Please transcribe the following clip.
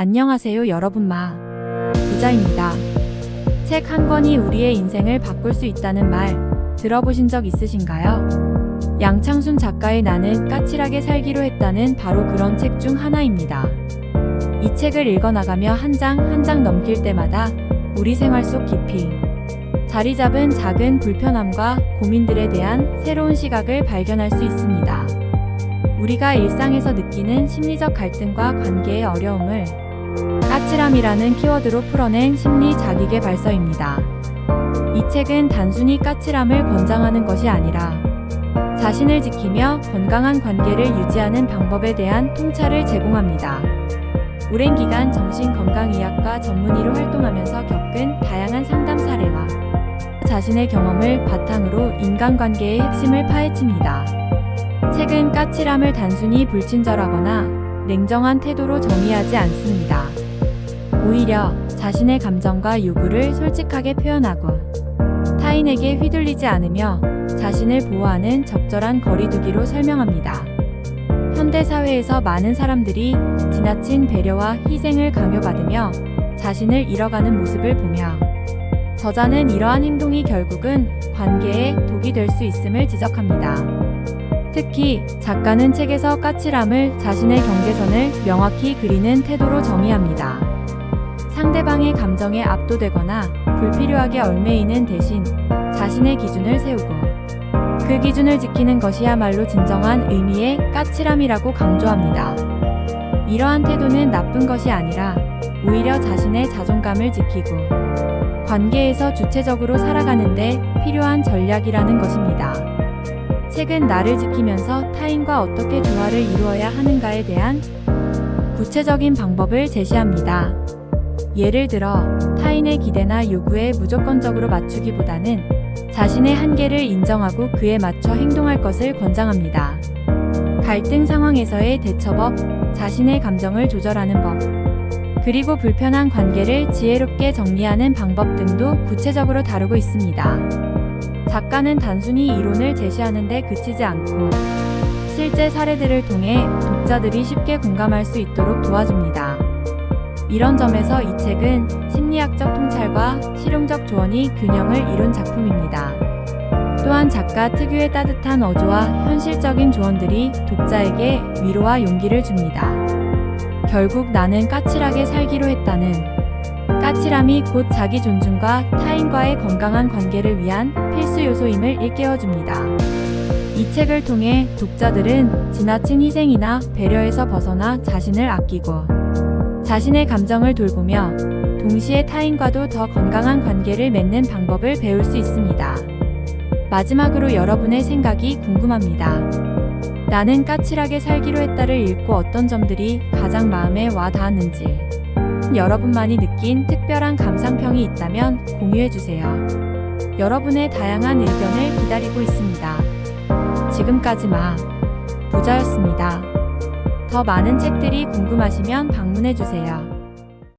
안녕하세요 여러분 마 부자입니다. 책 한 권이 우리의 인생을 바꿀 수 있다는 말 들어보신 적 있으신가요? 양창순 작가의 나는 까칠하게 살기로 했다는 바로 그런 책 중 하나입니다. 이 책을 읽어나가며 한 장 한 장 넘길 때마다 우리 생활 속 깊이 자리 잡은 작은 불편함과 고민들에 대한 새로운 시각을 발견할 수 있습니다. 우리가 일상에서 느끼는 심리적 갈등과 관계의 어려움을 까칠함이라는 키워드로 풀어낸 심리 자기개발서입니다. 이 책은 단순히 까칠함을 권장하는 것이 아니라 자신을 지키며 건강한 관계를 유지하는 방법에 대한 통찰을 제공합니다. 오랜 기간 정신건강의학과 전문의로 활동하면서 겪은 다양한 상담 사례와 자신의 경험을 바탕으로 인간관계의 핵심을 파헤칩니다. 책은 까칠함을 단순히 불친절하거나 냉정한 태도로 정의하지 않습니다. 오히려 자신의 감정과 요구를 솔직하게 표현하고 타인에게 휘둘리지 않으며 자신을 보호하는 적절한 거리두기로 설명합니다. 현대 사회에서 많은 사람들이 지나친 배려와 희생을 강요받으며 자신을 잃어가는 모습을 보며 저자는 이러한 행동이 결국은 관계에 독이 될 수 있음을 지적합니다. 특히 작가는 책에서 까칠함을 자신의 경계선을 명확히 그리는 태도로 정의합니다. 상대방의 감정에 압도되거나 불필요하게 얽매이는 대신 자신의 기준을 세우고 그 기준을 지키는 것이야말로 진정한 의미의 까칠함이라고 강조합니다. 이러한 태도는 나쁜 것이 아니라 오히려 자신의 자존감을 지키고 관계에서 주체적으로 살아가는데 필요한 전략이라는 것입니다. 책은 나를 지키면서 타인과 어떻게 조화를 이루어야 하는가에 대한 구체적인 방법을 제시합니다. 예를 들어 타인의 기대나 요구에 무조건적으로 맞추기보다는 자신의 한계를 인정하고 그에 맞춰 행동할 것을 권장합니다. 갈등 상황에서의 대처법, 자신의 감정을 조절하는 법, 그리고 불편한 관계를 지혜롭게 정리하는 방법 등도 구체적으로 다루고 있습니다. 작가는 단순히 이론을 제시하는데 그치지 않고 실제 사례들을 통해 독자들이 쉽게 공감할 수 있도록 도와줍니다. 이런 점에서 이 책은 심리학적 통찰과 실용적 조언이 균형을 이룬 작품입니다. 또한 작가 특유의 따뜻한 어조와 현실적인 조언들이 독자에게 위로와 용기를 줍니다. 결국 나는 까칠하게 살기로 했다는 까칠함이 곧 자기 존중과 타인과의 건강한 관계를 위한 필수 요소임을 일깨워줍니다. 이 책을 통해 독자들은 지나친 희생이나 배려에서 벗어나 자신을 아끼고 자신의 감정을 돌보며 동시에 타인과도 더 건강한 관계를 맺는 방법을 배울 수 있습니다. 마지막으로 여러분의 생각이 궁금합니다. 나는 까칠하게 살기로 했다를 읽고 어떤 점들이 가장 마음에 와 닿았는지 여러분만이 느낀 특별한 감상평이 있다면 공유해주세요. 여러분의 다양한 의견을 기다리고 있습니다. 지금까지 마 부자였습니다. 더 많은 책들이 궁금하시면 방문해주세요.